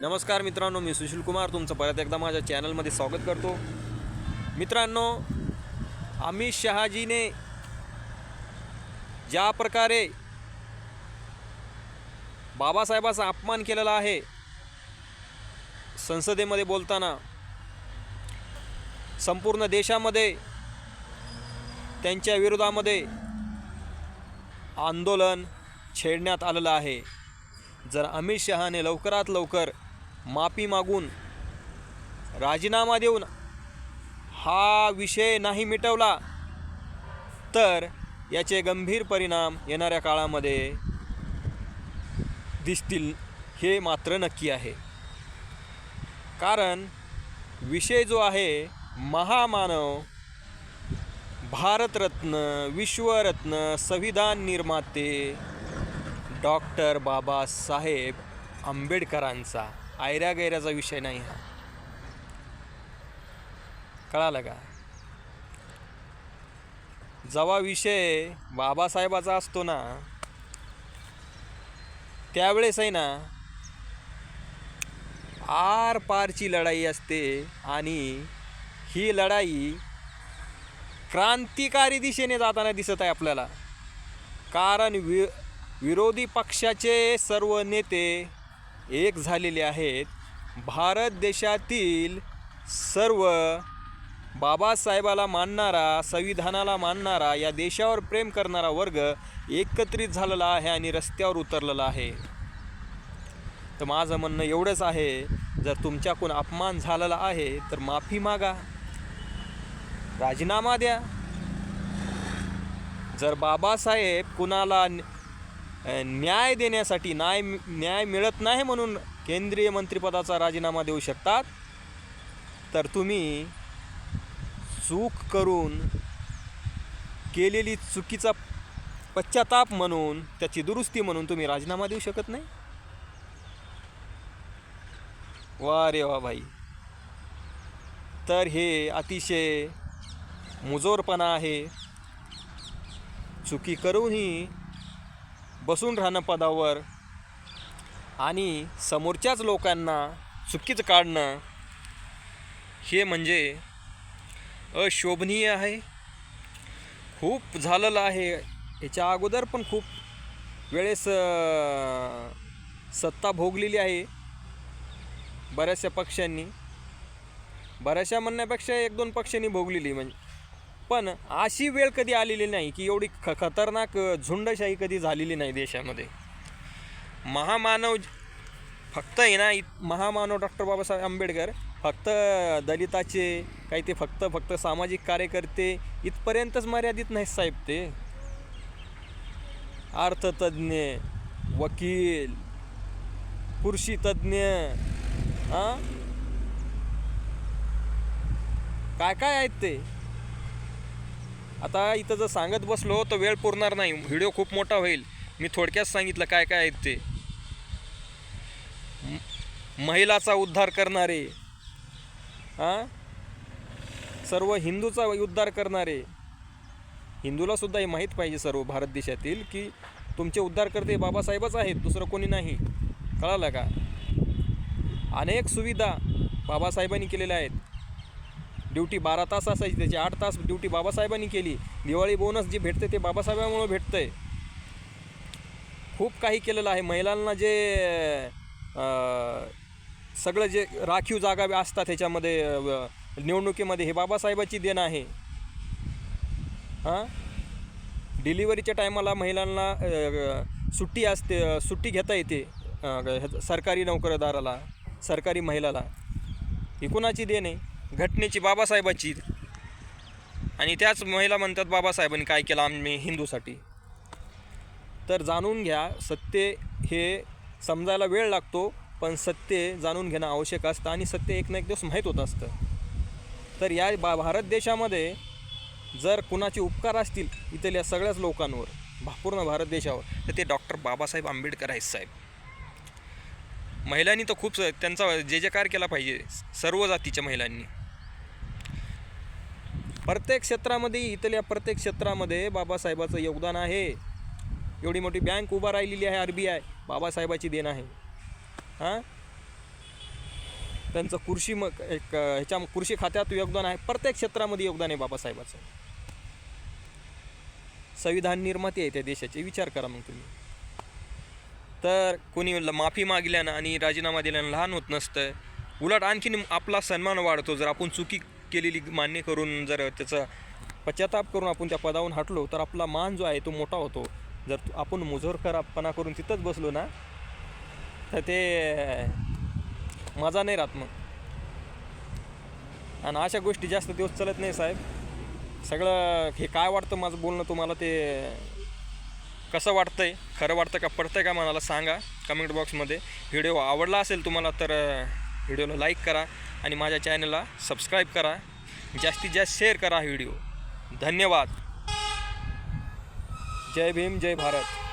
नमस्कार मित्रांनो मी सुशील कुमार. तुमचं परत एकदा माझ्या चॅनलमध्ये स्वागत करतो. मित्रांनो अमित शहाजीने ज्या प्रकारे बाबासाहेबाचा अपमान केलेला आहे संसदेमध्ये बोलताना संपूर्ण देशामध्ये त्यांच्या विरोधामध्ये आंदोलन छेडण्यात आलेलं आहे. जर अमित शहाने लवकरात लवकर माफी मागून राजीनामा देऊन हा विषय नाही मिटवला तर याचे गंभीर परिणाम येणाऱ्या काळामध्ये दिसतील हे मात्र नक्की आहे. कारण विषय जो आहे महामानव भारतरत्न विश्वरत्न संविधान निर्माते डॉक्टर बाबासाहेब आंबेडकरांचा. आयऱ्या गैऱ्याचा विषय नाही हा. कळालं का? जेव्हा विषय बाबासाहेबाचा असतो ना त्यावेळेस आहे ना आर पारची लढाई असते आणि ही लढाई क्रांतिकारी दिशेने जाताना दिसत आहे आपल्याला. कारण वि विरोधी पक्षाचे सर्व नेते एक झालेले आहेत. भारत देशातील सर्व बाबासाहेबाला मानणारा संविधानाला मानणारा या देशावर प्रेम करणारा वर्ग एकत्रित झालेला आहे आणि रस्त्यावर उतरलेला आहे. तर माझं म्हणणं एवढंच आहे जर तुमच्याकडून अपमान झालेला आहे तर माफी मागा. राजीनामा द्या. जर बाबासाहेब कुणाला न्याय देण्यासाठी न्याय न्याय मिळत नाही म्हणून केंद्रीय मंत्रिपदाचा राजीनामा देऊ शकतात. तर तुम्ही चूक करून केलेली चुकीचा पश्चाताप म्हणून त्याची दुरुस्ती म्हणून तुम्ही राजीनामा देऊ शकत नाही? वा रे वा भाई तर हे अतिशय मुजोरपणा आहे. चुकी करूनही बसून राहणं पदावर आणि समोरच्याच लोकांना चुकीचं काढणं हे म्हणजे अशोभनीय आहे. खूप झालेलं आहे. याच्या अगोदर पण खूप वेळेस सत्ता भोगलेली आहे बऱ्याचशा पक्षांनी. बऱ्याचशा म्हणण्यापेक्षा एक दोन पक्षांनी भोगलेली म्हणजे पण अशी वेळ कधी आलेली नाही की एवढी ख खतरनाक झुंडशाही कधी झालेली नाही देशामध्ये. महामानव फक्त आहे ना महामानव डॉक्टर बाबासाहेब आंबेडकर फक्त दलिताचे काही ते फक्त फक्त सामाजिक कार्यकर्ते इथपर्यंतच मर्यादित नाहीत साहेब ते. अर्थतज्ञ वकील पुरुषी तज्ज्ञ काय काय आहेत ते? आता इथं जर सांगत बसलो तर वेळ पुरणार नाही. व्हिडिओ खूप मोठा होईल. मी थोडक्यात सांगितलं काय काय आहेत ते. महिलाचा उद्धार करणारे. हां? सर्व हिंदूचा उद्धार करणारे. हिंदूला सुद्धा हे माहीत पाहिजे सर्व भारत देशातील की तुमचे उद्धार करते बाबासाहेबच आहेत दुसरं कोणी नाही. कळालं का? अनेक सुविधा बाबासाहेबांनी केलेल्या आहेत. ड्युटी बारा तास असायची त्याची आठ तास ड्युटी बाबासाहेबांनी केली. दिवाळी बोनस जे भेटते ते बाबासाहेबांमुळे आहे खूप काही केलेलं आहे. महिलांना जे सगळं जे राखीव जागा असतात ह्याच्यामध्ये निवडणुकीमध्ये हे बाबासाहेबाची देण आहे. हां? डिलिव्हरीच्या टायमाला महिलांना सुट्टी असते सुट्टी घेता येते ह्याचं- सरकारी नोकरदाराला सरकारी महिलाला. ही कुणाची देण आहे? घटनेची बाबासाहेबाची आणि त्याच महिला म्हणतात बाबासाहेबांनी काय केलं आम्ही हिंदूसाठी तर जाणून घ्या सत्य हे समजायला वेळ लागतो पण सत्य जाणून घेणं आवश्यक असतं आणि सत्य एक ना एक दिवस माहीत होत असतं तर या बा भारत देशामध्ये जर कुणाचे उपकार असतील इथल्या सगळ्याच लोकांवर पूर्ण भारत देशावर तर ते डॉक्टर बाबासाहेब आंबेडकर आहेत साहेब महिलांनी तर खूप स- त्यांचा जे जेकार केला पाहिजे सर्व जातीच्या महिलांनी प्रत्येक क्षेत्रामध्ये इथल्या प्रत्येक क्षेत्रामध्ये बाबासाहेबाचं योगदान आहे. एवढी मोठी बँक उभा राहिलेली आहे आर बी आय. बाबासाहेबाची देण आहे. हां? त्यांचं कृषी मग एक ह्याच्या कृषी खात्यात योगदान आहे. प्रत्येक क्षेत्रामध्ये योगदान आहे बाबासाहेबाचं. संविधान निर्माते आहे त्या देशाचे. विचार करा मग तुम्ही. तर कोणी माफी मागल्यानं आणि राजीनामा दिल्यानं लहान होत नसतं. उलट आणखीन आपला सन्मान वाढतो. जर आपण चुकी केलेली मान्य करून जर त्याचा पश्चाताप करून आपण त्या पदावरून हटलो तर आपला मान जो आहे तो मोठा होतो. जर आपण मुजोरखरापणा करून तिथंच बसलो ना तर ते मजा नाही राहत मग. आणि अशा गोष्टी जास्त दिवस चालत नाही साहेब. सगळं हे काय वाटतं माझं बोलणं तुम्हाला ते कसं वाटतं आहे खरं वाटतं का पडतंय का मनाला सांगा कमेंट बॉक्समध्ये. व्हिडिओ आवडला असेल तुम्हाला तर व्हिडिओला लाईक करा. आणि माझ्या चॅनलला सबस्क्राईब करा. जास्तीत जास्त शेअर करा व्हिडिओ. धन्यवाद. जय भीम जय भारत.